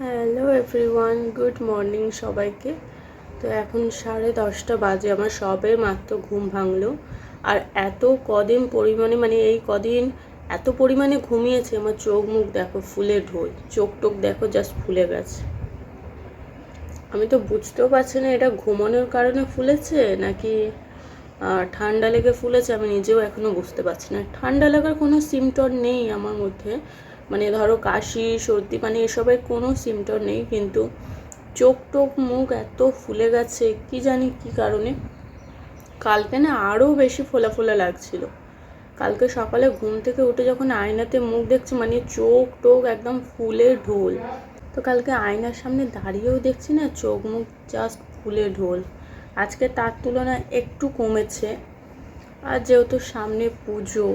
Hello everyone good morning সবাইকে। তো এখন সাড়ে দশটা বাজে, আমার সবে মাত্র ঘুম ভাঙলো। আর এত কদিন পরিমাণে মানে এই কদিন এত পরিমাণে ঘুমিয়েছে, আমার চোখ মুখ দেখো ফুলে ঢোল। চোখ টোক দেখো জাস্ট ফুলে গেছে। আমি তো বুঝতেও পারছি না, এটা ঘুমানোর কারণে ফুলেছে নাকি ঠান্ডা লেগে ফুলেছে, আমি নিজেও এখনও বুঝতে পারছি না। ঠান্ডা লাগার কোনো সিমটম নেই আমার মধ্যে। মানে ধরো কাশি, সর্দি মানে এসবের কোনো সিমটম নেই, কিন্তু চোখ টোক মুখ এত ফুলে গেছে, কি জানি কি কারণে। কালকে না আরও বেশি ফোলা ফোলা লাগছিল। কালকে সকালে ঘুম থেকে উঠে যখন আয়নাতে মুখ দেখছি মানে চোখ টোক একদম ফুলে ঢোল। তো কালকে আয়নার সামনে দাঁড়িয়েও দেখছি না, চোখ মুখ জাস্ট ফুলে ঢোল। আজকে তার তুলনায় একটু কমেছে। আর যেহেতু সামনে পুজো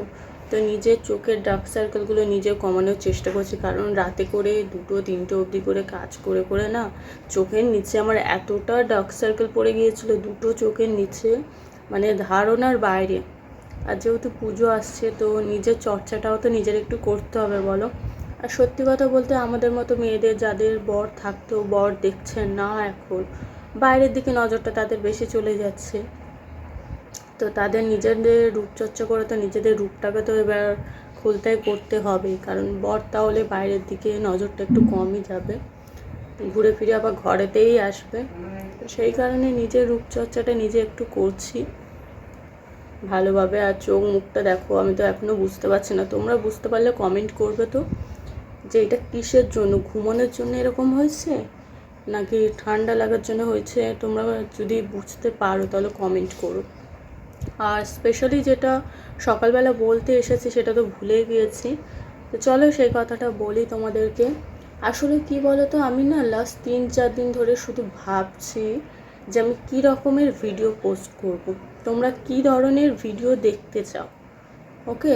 তো নিজের চোখের ডার্ক সার্কেলগুলো নিজে কমানোর চেষ্টা করছি। কারণ রাতে করে দুটো, তিনটে অবধি করে কাজ করে করে না চোখের নিচে আমার এতটা ডার্ক সার্কেল পড়ে গিয়েছিল, দুটো চোখের নিচে মানে ধারণার বাইরে। আর যেহেতু পুজো আসছে, তো নিজের চর্চাটাও তো নিজের একটু করতে হবে, বলো? আর সত্যি কথা বলতে আমাদের মতো মেয়েদের যাদের বর থাকতেও বর দেখছেন না এখন, বাইরের দিকে নজরটা তাদের বেশি চলে যাচ্ছে। তো তাদের নিজেদের রূপচর্চা করে তো নিজেদের রূপটাকে তো এবার খুলতাই করতে হবে কারণ বর তাহলে বাইরের দিকে নজরটা একটু কমই যাবে। ঘুরে ফিরে আবার ঘরেতেই আসবে। সেই কারণে নিজের রূপচর্চাটা নিজে একটু করছি। ভালোভাবে আর চোখ মুখটা দেখো, আমি তো এখনও বুঝতে পারছি না। তোমরা বুঝতে পারলে কমেন্ট করবে তো যে এটা কিসের জন্য? ঘুমানোর জন্য এরকম হয়েছে? নাকি ঠান্ডা লাগার জন্য হয়েছে? তোমরা যদি বুঝতে পারো তাহলে কমেন্ট করো। আর স্পেশালি যেটা সকালবেলা বলতে এসেছি সেটা তো ভুলে গিয়েছি। তো চলো সেই কথাটা বলি তোমাদেরকে। আসলে কি বলো তো আমি না লাস্ট তিন চার দিন ধরে শুধু ভাবছি যে আমি কী রকমের ভিডিও পোস্ট করব। তোমরা কী ধরনের ভিডিও দেখতে চাও? ওকে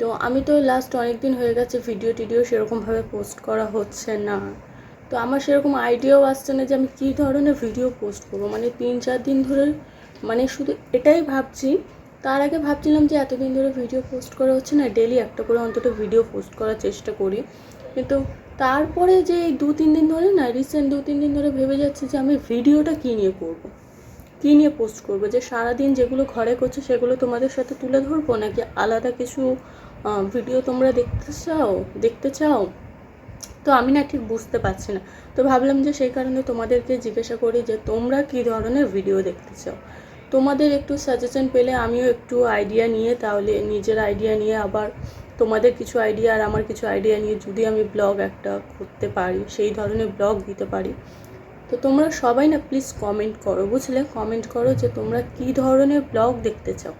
তো আমি তো লাস্ট অনেক দিন হয়ে গেছে ভিডিও টিডিও সেরকমভাবে পোস্ট করা হচ্ছে না। তো আমার সেরকম আইডিয়াও আসছে না যে আমি কী ধরনের ভিডিও পোস্ট করব। মানে তিন, চার দিন ধরে মানে শুধু এটাই ভাবছি। তার আগে ভাবছিলাম যে এতদিন ধরে ভিডিও পোস্ট করা হচ্ছে না ডেলি একটা করে অন্তত ভিডিও পোস্ট করার চেষ্টা করি। কিন্তু তারপরে যে এই দু, তিন দিন ধরে না রিসেন্ট দু, তিন দিন ধরে ভেবে যাচ্ছি যে আমি ভিডিওটা কী নিয়ে করব। কী নিয়ে পোস্ট করব? যে সারাদিন যেগুলো ঘরে করছে, সেগুলো তোমাদের সাথে তুলে ধরবো? নাকি আলাদা কিছু ভিডিও তোমরা দেখতে চাও দেখতে চাও? তো আমি না ঠিক বুঝতে পারছি না। তো ভাবলাম যে সেই কারণে তোমাদেরকে জিজ্ঞাসা করি যে তোমরা কী ধরনের ভিডিও দেখতে চাও তোমাদের একটু সাজেশন পেলে আমিও একটু আইডিয়া নিয়ে, তাহলে নিজের আইডিয়া নিয়ে আবার তোমাদের কিছু আইডিয়া আর আমার কিছু আইডিয়া নিয়ে যদি আমি ব্লগ একটা করতে পারি, সেই ধরনের ব্লগ দিতে পারি। তো তোমরা সবাই না প্লিজ কমেন্ট করো, বুঝলে? কমেন্ট করো যে তোমরা কী ধরনের ব্লগ দেখতে চাও।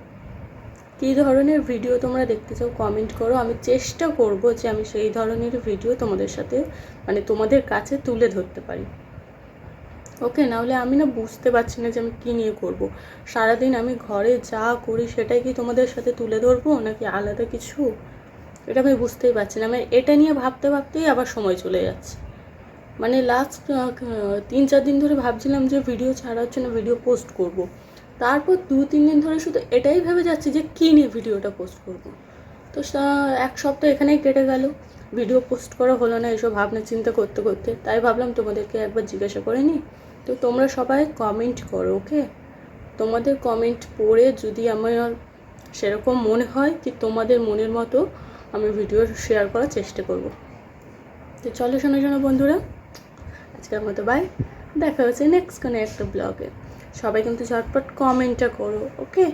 কী ধরনের ভিডিও তোমরা দেখতে চাও কমেন্ট করো। আমি চেষ্টা করব যে আমি সেই ধরনের ভিডিও তোমাদের সাথে মানে তোমাদের কাছে তুলে ধরতে পারি। ওকে নাহলে আমি না বুঝতে পারছি না যে আমি কী নিয়ে করব। সারাদিন আমি ঘরে যা করি সেটাই কি তোমাদের সাথে তুলে ধরবো নাকি আলাদা কিছু? এটা আমি বুঝতেই পারছি না। আমি এটা নিয়ে ভাবতে ভাবতেই আবার সময় চলে যাচ্ছে। মানে লাস্ট তিন চার দিন ধরে ভাবছিলাম যে ভিডিও ছাড়া হচ্ছে না ভিডিও পোস্ট করব। তারপর দু, তিন দিন ধরে শুধু এটাই ভেবে যাচ্ছি যে কী নিয়ে ভিডিওটা পোস্ট করব। তো এক সপ্তাহ এখানেই কেটে গেল। ভিডিও পোস্ট করা হলো না এসব ভাবনা চিন্তা করতে করতে। তাই ভাবলাম তোমাদেরকে একবার জিজ্ঞাসা করে নিই। তো তোমরা সবাই কমেন্ট করো ওকে তোমাদের কমেন্ট পড়ে যদি আমার সেরকম মনে হয় কি তোমাদের মনের মতো আমি ভিডিও শেয়ার করার চেষ্টা করব। তো চলো শোনো শোনো বন্ধুরা, আজকের মতো বাই দেখা হচ্ছে নেক্সট কোনো একটা ব্লগে সবাই কিন্তু ঝটপট কমেন্টটা করো ওকে